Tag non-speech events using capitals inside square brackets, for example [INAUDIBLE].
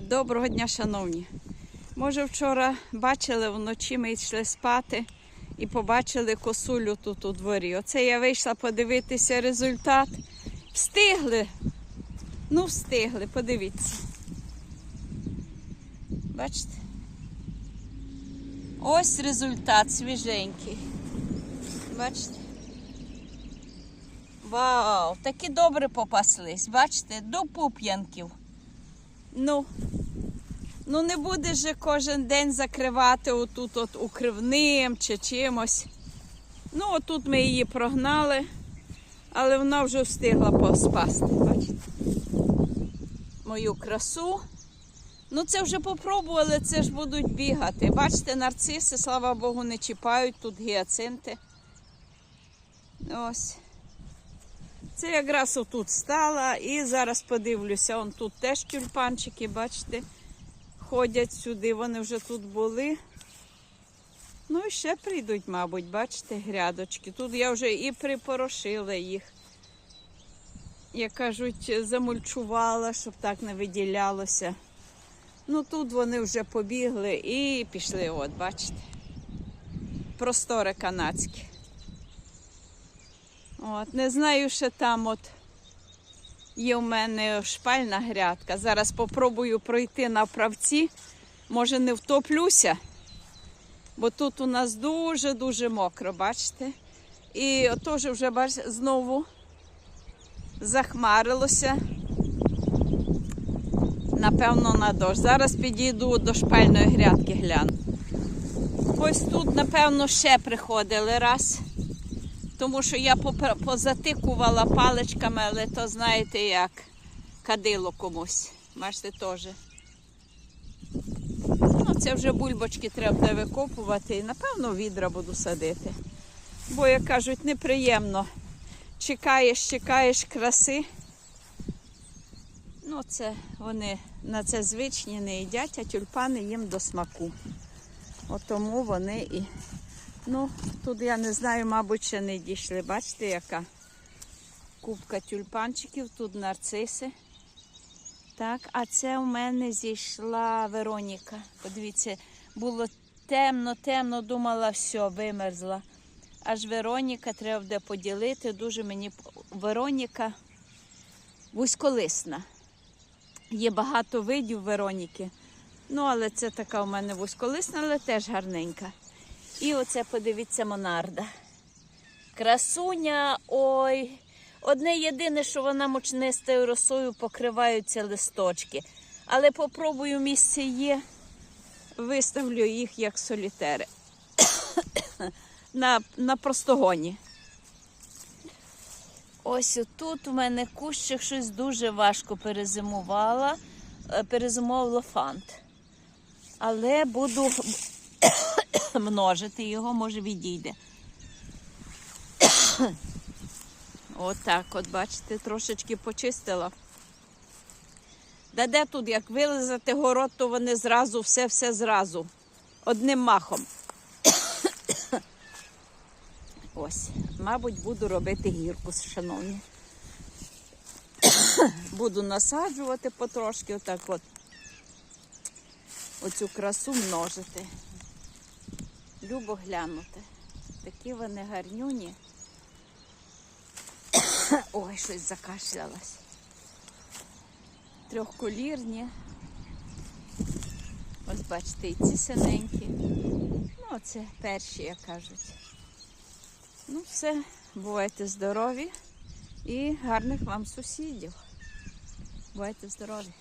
Доброго дня, шановні. Може, вчора бачили вночі, ми йшли спати і побачили косулю тут у дворі. Оце я вийшла подивитися результат. Встигли. Ну, встигли, подивіться. Бачите? Ось результат свіженький. Бачите? Вау! Такі добре попаслись. Бачите, до пуп'янків. Ну, ну не будеш же кожен день закривати отут от укривним чи чимось. Ну, отут ми її прогнали, але вона вже встигла поспасти. Бачите? Мою красу. Ну, це вже попробували, це ж будуть бігати. Бачите, нарциси, слава Богу, не чіпають, тут гіацинти. Ось. Це якраз отут стала і зараз подивлюся, он тут теж тюльпанчики, бачите, ходять сюди, вони вже тут були. Ну і ще прийдуть, мабуть, бачите, грядочки. Тут я вже і припорошила їх. Як кажуть, замульчувала, щоб так не виділялося. Ну тут вони вже побігли і пішли, от, бачите. Простори канадські. От, не знаю, що там от є в мене шпальна грядка. Зараз попробую пройти на правці. Може не втоплюся, бо тут у нас дуже-дуже мокро, бачите? І теж вже бачите, знову захмарилося. Напевно, на дощ. Зараз підійду до шпальної грядки гляну. Ось тут, напевно, ще приходили раз. Тому що я позатикувала паличками, але то знаєте як кадило комусь. Бачите, теж. Ну, це вже бульбочки треба буде викопувати і напевно відра буду садити. Бо, як кажуть, неприємно. Чекаєш, чекаєш краси. Ну, це вони на це звичні не їдять, а тюльпани їм до смаку. От тому вони і. Ну, тут я не знаю, мабуть, ще не дійшли. Бачите, яка кубка тюльпанчиків, тут нарциси. Так, а це у мене зійшла Вероніка. Подивіться, було темно, темно, думала, все, вимерзла. Аж Вероніка треба буде поділити. Дуже мені Вероніка вузьколисна. Є багато видів Вероніки. Ну, але це така у мене вузьколисна, але теж гарненька. І оце подивіться Монарда. Красуня, ой. Одне єдине, що вона мучнистою росою покриваються листочки. Але попробую місце є, виставлю їх як солітери [COUGHS] на, на простогоні. Ось тут у мене кущик щось дуже важко перезимувала, е, перезимовувала фант. Але буду множити його, може відійде. [COUGHS] Отак, от, бачите, трошечки почистила. Да де тут, як вилизати город, то вони зразу, все-все зразу. Одним махом. [COUGHS] Ось, мабуть, буду робити гірку, шановні. [COUGHS] буду насаджувати потрошки, отак от. Оцю красу множити. Любо глянути. Такі вони гарнюні. [COUGHS] Ой, щось закашлялась. Трьохколірні. Ось бачите, і ці синенькі. Ну, це перші, як кажуть. Ну, все, бувайте здорові і гарних вам сусідів. Бувайте здорові.